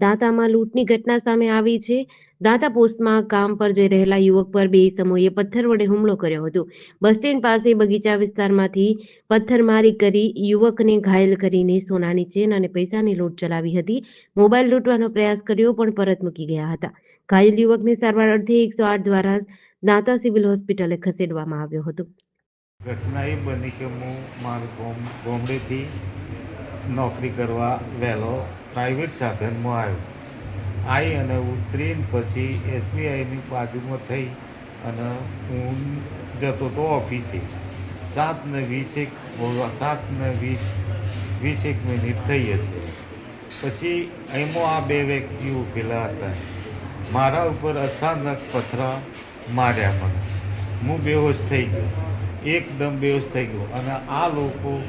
દાંતામાં લૂંટની ઘટના સામે આવી છે. દાંતા પોસ્ટમાં કામ પર જઈ રહેલા યુવક પર બે સમૂહે પથ્થર વડે હુમલો કર્યો હતો. બસ સ્ટેન્ડ પાસે બગીચા વિસ્તારમાંથી પથ્થરમારી કરી યુવકને ઘાયલ કરીને સોનાની ચેન અને પૈસાની લૂંટ ચલાવી હતી. મોબાઈલ લૂંટવાનો પ્રયાસ કર્યો પણ પરત મૂકી ગયા હતા. ઘાયલ યુવકને સારવાર અર્થે એકસો આઠ દ્વારા દાંતા સિવિલ હોસ્પિટલે ખસેડવામાં આવ્યો હતો. ઘટના એ બની કે હું મારું ગોમ, ગોમડેથી નોકરી કરવા વહેલો પ્રાઇવેટ સાધનમાં આવ્યો. આવી અને ઉતરીને પછી એસબીઆઈની બાજુમાં થઈ અને હું જતો હતો ઓફિસે. સાત ને વીસેક સાત ને વીસ, વીસેક મિનિટ થઈ હશે. પછી એમાં આ બે વ્યક્તિ ઉભેલા હતા. મારા ઉપર અચાનક પથરા માર્યા મને. હું બેહોશ થઈ ગયો. એકદમ બેહોશ થઈ ગયો. અને આ લોકો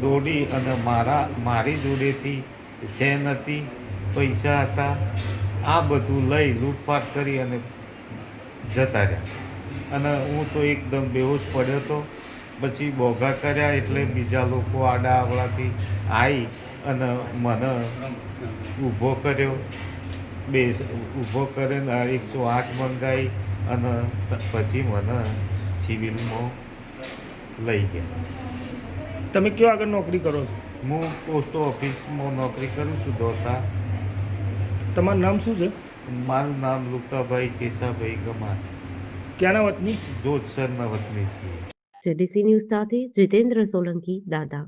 દોડી અને મારા, મારી જોડેથી ચેન હતી, પૈસા હતા, આ બધું લઈ લૂંટફાટ કરી અને જતા રહ્યા. અને હું તો એકદમ બેહોશ પડ્યો હતો. પછી બોગા કર્યા એટલે બીજા લોકો આડા આવડાથી આવી અને મને ઊભો કર્યો. બે ઊભો કરીને એકસો આઠ મંગાવી અને પછી મને સિવિલમાં લઈ ગયા. તમે કયો આગળ નોકરી કરો છો? હું પોસ્ટ ઓફિસમાં નોકરી કરું છું દોસા તમારું નામ શું છે? મારું નામ લુકાભાઈ કેશાભાઈ ગમા ક્યાંના વતની? જોધસરના વતની છીએ. જેડીસી ન્યૂઝ સાથે જીતેન્દ્ર સોલંકી દાદા.